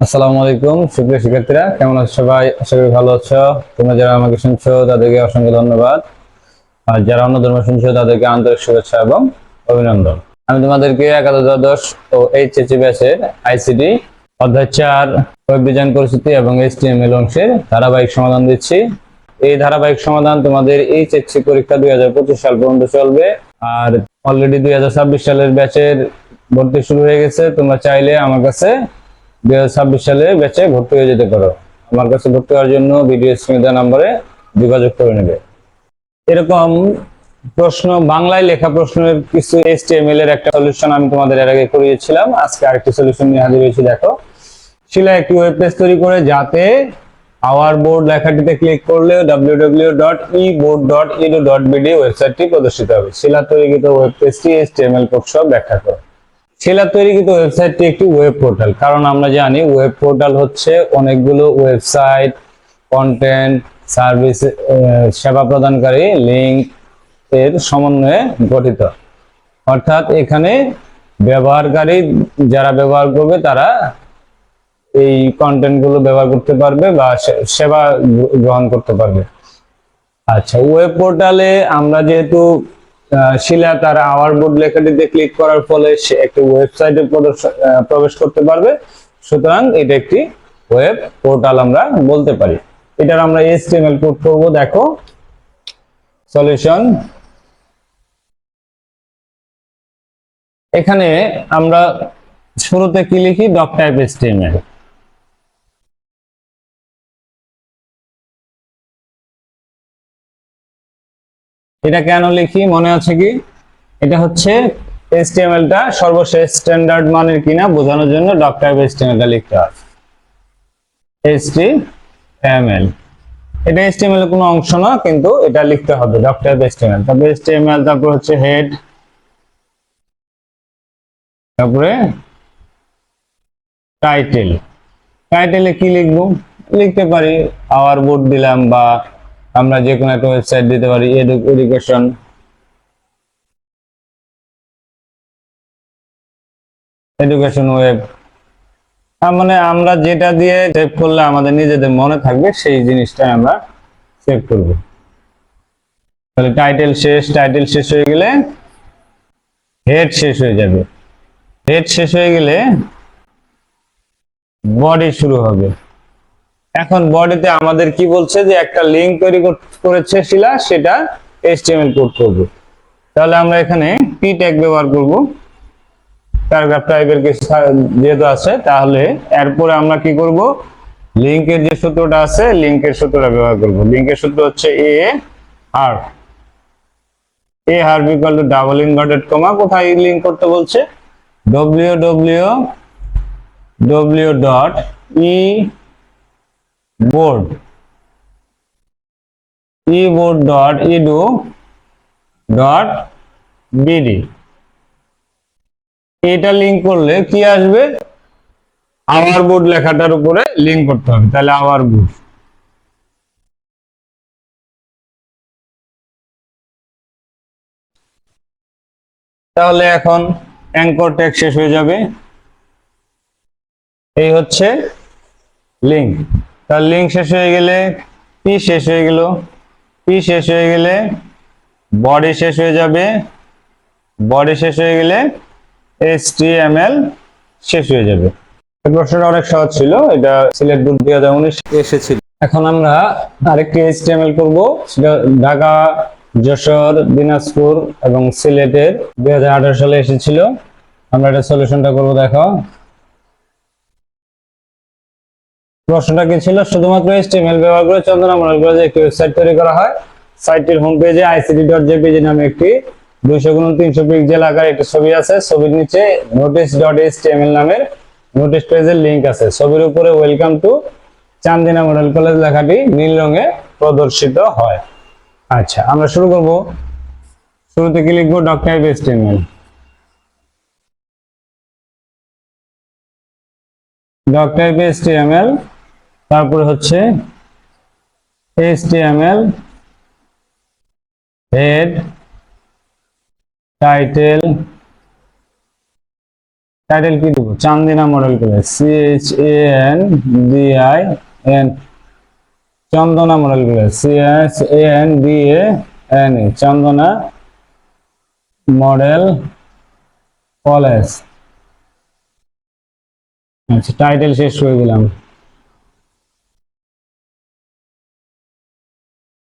আসসালামু আলাইকুম, সুপ্রিয় শিক্ষার্থীরা, কেমন আছো সবাই? আশা করি ভালো আছো। তোমরা যারা আমাকে শুনছো, তাদেরকে অসংখ্য ধন্যবাদ। আর যারা অন্য ধর্ম শুনছো, তাদেরকে আন্তরিক শুভেচ্ছা এবং অভিনন্দন। আমি তোমাদেরকে একাদশ দ্বাদশ ও এইচএসসি ব্যাচের আইসিটি অধ্যায় চার ওয়েব ডিজাইন পরিস্থিতি এবং এইচটিএমএল অংশের ধারাবাহিক সমাধান দিচ্ছি। এই ধারাবাহিক সমাধান তোমাদের এইচ এইচএসসি পরীক্ষা দুই হাজার পঁচিশ সাল পর্যন্ত চলবে। আর অলরেডি দুই হাজার ছাব্বিশ সালের ব্যাচের ভর্তি শুরু হয়ে গেছে। তোমরা চাইলে আমার কাছে দুই হাজার ছাব্বিশ সালে ব্যাচে ভর্তি হয়ে যেতে পারো। আমার কাছে ভর্তি হওয়ার জন্য ভিডিও স্ক্রিনে নম্বরে যোগাযোগ করে নেবে। এরকম প্রশ্ন, বাংলায় লেখা প্রশ্নের কিছু এইচটিএমএল এর একটা সলিউশন আমি তোমাদের এর আগে করিয়েছিলাম। আজকে আরেকটি সলিউশন নিয়ে হাজির হয়েছি, দেখো। শিলা একটি ওয়েব পেজ তৈরি করে যাতে আওয়ার বোর্ড লেখাটিতে ক্লিক করলে www.eboard.edu.bd ওয়েবসাইটটি প্রদর্শিত হবে। শিলা তৈরিকৃত ওয়েব পেজটি এইচটিএমএল কোড সহ ব্যাখ্যা করো। শিলা তৈরিকৃত ওয়েবসাইটটি একটি ওয়েব পোর্টাল কারণ আমরা জানি ওয়েব পোর্টাল হচ্ছে অনেকগুলো ওয়েবসাইট কন্টেন্ট সার্ভিস সেবা প্রদানকারী লিঙ্ক এর সমন্বয়ে গঠিত। অর্থাৎ এখানে ব্যবহারকারী যারা ব্যবহার করবে তারা এই কন্টেন্টগুলো ব্যবহার করতে পারবে বা সেবা গ্রহণ করতে পারবে। আচ্ছা ওয়েব পোর্টালে আমরা যেহেতু শিলা তার আওয়ার বোর্ড লেখাটিতে ক্লিক করার ফলে সে একটি ওয়েবসাইটে প্রবেশ করতে পারবে। সুতরাং এটা একটি ওয়েব পোর্টাল আমরা বলতে পারি। এটার আমরা এইচটিএমএল কোড করব, দেখো। সলিউশন এখানে আমরা শুরুতে কি লিখি? ডক টাইপ এইচটিএমএল এটা কেন লিখি? মনে আছে কি? এটা হচ্ছে HTML টা সর্বশেষ স্ট্যান্ডার্ড মানের কিনা বোঝানোর জন্য ডক টাইপ HTML টা লিখতে হয়। HTML এটা এর কোনো অংশ না, কিন্তু এটা লিখতে হবে ডক টাইপ HTML তারপরে HTML, তারপর হচ্ছে হেড তারপরে টাইটেল টাইটেলে কি লিখব? লিখতে পারি আওয়ার বোর্ড দিলাম বা আমরা যে কোনো একটা ওয়েবসাইট দিতে পারি এডুকেশন এডুকেশন ওয়েব মানে আমরা যেটা দিয়ে সেভ করলে আমাদের নিজেদের মনে থাকবে, সেই জিনিসটাই আমরা সেভ করব। তাহলে টাইটেল শেষ টাইটেল শেষ হয়ে গেলে হেড শেষ হয়ে যাবে। হেড শেষ হয়ে গেলে বডি শুরু হবে। এখন বডিতে আমাদের কি বলছে যে একটা লিঙ্ক তৈরি করেছে শিলা, সেটা এইচটিএমএল কোড করব। তাহলে আমরা এখানে পি ট্যাগ ব্যবহার করব। প্যারাগ্রাফ টাইপের কিছু যেহেতু আছে, তাহলে এরপরে আমরা কি করব? লিংকের যে সূত্রটা আছে লিংকের সূত্রটা ব্যবহার করব। লিংকের সূত্র হচ্ছে A R A href equal to double inverted comma কোথায় লিংক করতে বলছে? W W W dot E board. eboard dot edu dot bd. এটা লিংক করলে কি আসবে? আওয়ার বোর্ড লেখাটার উপরে লিংক করতে হবে, তাহলে আওয়ার বোর্ড তাহলে এখন অ্যাঙ্কর ট্যাগ শেষ হয়ে যাবে। এই হচ্ছে লিঙ্ক তার লিঙ্ক শেষ হয়ে গেলে পি শেষ হয়ে গেল। পি শেষ হয়ে গেলে বডি শেষ হয়ে যাবে। বডি শেষ হয়ে গেলে HTML শেষ হয়ে যাবে। প্রশ্নটা অনেক সহজ ছিল, এটা সিলেট বোর্ড দুই হাজার উনিশ এসেছিল। এখন আমরা আরেকটি HTML করব, সেটা ঢাকা, যশোর, দিনাজপুর এবং সিলেটের দুই হাজার আঠারো সালে এসেছিল। আমরা এটা সলিউশনটা করব, দেখো। প্রশ্নটা কি ছিল? শুধুমাত্র HTML ব্যবহার করে চন্দনা মডেল কলেজে একটি ওয়েবসাইট তৈরি করা হয় সাইটটির হোম পেজে আইসিটি.জেপিজি নামে একটি দুইশো গুণ তিনশো পিক্সেল আকার একটি ছবি আছে। ছবির নিচে এইচটিএমএল নামের নোটিস পেজের লিংক আছে। ছবির উপরে welcome to Chandina model college লেখাটি নীল রঙে প্রদর্শিত হয়। আচ্ছা আমরা শুরু করব। শুরুতে কি লিখব? Doc type HTML doc type HTML তারপরে হচ্ছে HTML হেড টাইটেল টাইটেল কি দিব? Chandina model college C H A N D I N Chandana model college C H A N D A N A Chandana model college আচ্ছা title শেষ করে দিলাম।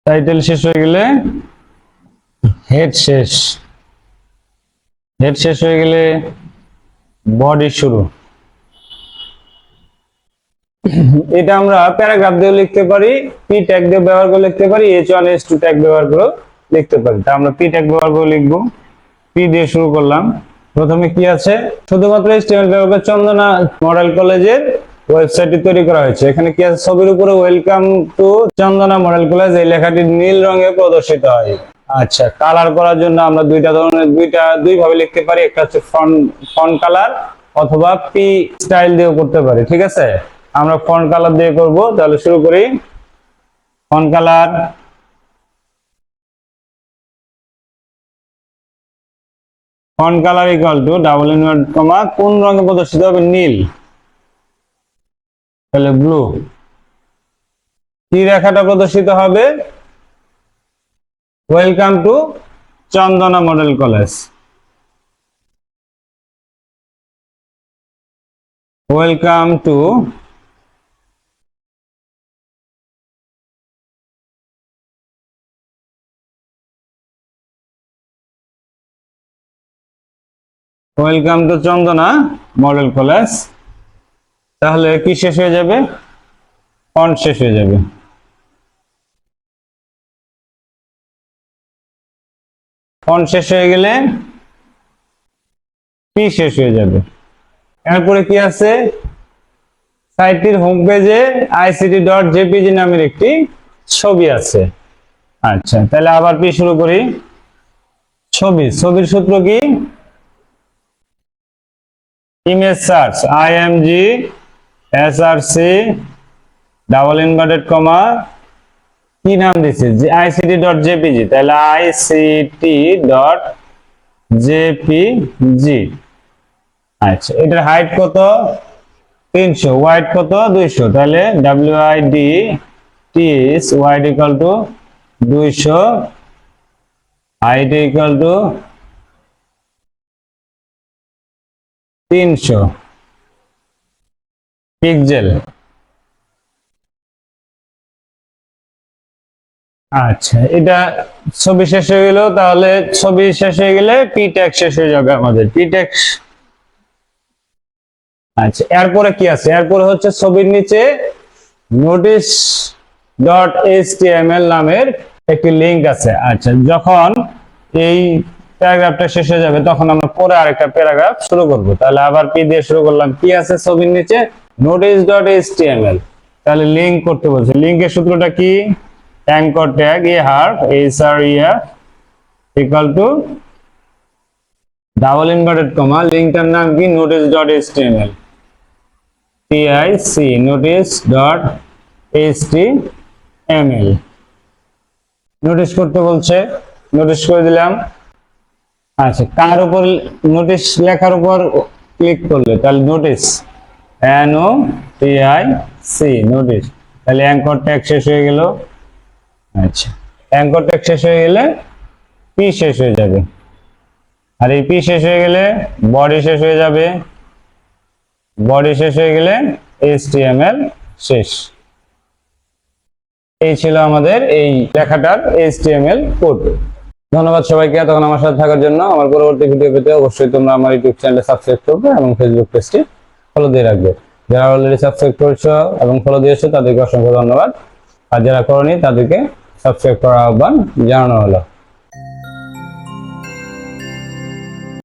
Title শেষ হয়ে গেলে? হেড শেষ। হেড শেষ হয়ে গেলে বডি শুরু। এটা আমরা প্যারাগ্রাফ দিয়ে লিখতে পারি পি ট্যাগ দিয়ে ব্যবহার করে লিখতে পারি H one H two tag ব্যবহার করে লিখতে পারি। তা আমরা পি ট্যাগ ব্যবহার করে লিখব। পি দিয়ে শুরু করলাম। প্রথমে কি আছে? শুধুমাত্র ব্যবহার চন্দনা মডেল কলেজের ওয়েবসাইটটি তৈরি করা হয়েছে। এখানে কি আছে? ছবির উপরে welcome to Chandana model college. এই লেখাটি নীল রঙে প্রদর্শিত হয়। আচ্ছা কালার করার জন্য আমরা দুইটা ধরনের, দুইটা দুই ভাবে লিখতে পারি। একটা হচ্ছে ফন্ট ফন্ট কালার অথবা পি স্টাইল দিয়েও করতে পারি, ঠিক আছে? আমরা ফন্ট কালার দিয়ে করব। তাহলে শুরু করি। Font colour. Font colour equal to double invert comma কোন রঙে প্রদর্শিত হবে? নীল। তাহলে ব্লু কি রেখাটা প্রদর্শিত হবে? Welcome to Chandana model college welcome to welcome to Chandana model college তাহলে কি শেষ হয়ে যাবে? ফন্ট শেষ হয়ে যাবে। ফন্ট শেষ হয়ে গেলে পি শেষ হয়ে যাবে। এরপরে কি আছে? সাইটটির হোম পেজে আইসিটি ডট জেপিজি নামের একটি ছবি আছে। আচ্ছা তাহলে আবার পি শুরু করি। ছবি, ছবির সূত্র কি? Image search IMG SRC double inverted comma কি নাম দিছে? যে আইসিটি ডট জেপিজি তাহলে আইসিটি ডট জেপিজি আচ্ছা এটার হাইট কত? তিনশো ওয়াইড কত? দুইশো। তাহলে W I D T H wide equal to দুইশো। হাইট ইকাল তিনশো। পিক্সেল আচ্ছা এটা ছবি শেষ হয়ে গেল, তাহলে ছবি শেষ হয়ে গেলে পি ট্যাগ শেষ হয়ে যাবে আমাদের। পি ট্যাগ আচ্ছা এরপরে কি আছে? এরপরে হচ্ছে ছবির নিচে নোটিস ডট এইচটিএমএল নামের একটি লিংক আছে। আচ্ছা যখন এই প্যারাগ্রাফটা শেষ হয়ে যাবে, তখন আমরা পরে আরেকটা প্যারাগ্রাফ শুরু করব। তাহলে আবার পি দিয়ে শুরু করলাম। কি আছে ছবির নিচে? নোটিস ডট এইচটিএমএল তাহলে লিংক করতে বলছে। লিংকের সূত্রটা কি? Anchor tag A href H R E equal to double inverted comma লিংকটার নাম কি? Notice dot S T M L HTML TIC notice dot HTML notice করতে বলছে। নোটিস করে দিলাম। আচ্ছা কার উপর নোটিস লেখার উপর ক্লিক করলে, তাহলে notice N O T I C notice তাহলে অ্যাঙ্কর ট্যাগ শেষ হয়ে গেল। আচ্ছা। অ্যাঙ্কর ট্যাগ শেষ হয়ে গেলে পি শেষ হয়ে যাবে। আর এই পি শেষ হয়ে গেলে বডি শেষ হয়ে যাবে। বডি শেষ হয়ে গেলে এইচটিএমএল শেষ। এই ছিল আমাদের এই লেখাটার এইচটিএমএল কোড ধন্যবাদ সবাইকে এতক্ষণ আমার সাথে থাকার জন্য। আমার পরবর্তী ভিডিও পেতে অবশ্যই তোমরা আমার ইউটিউব চ্যানেলে সাবস্ক্রাইব করবে এবং ফেসবুক পেজটি ফলো দিয়ে রাখবে। যারা অলরেডি সাবস্ক্রাইব করেছ এবং ফলো দিয়েছ, তাদেরকে অসংখ্য ধন্যবাদ। আর যারা করনি, তাদেরকে সাবস্ক্রাইব করার আহ্বান জানানো হলো।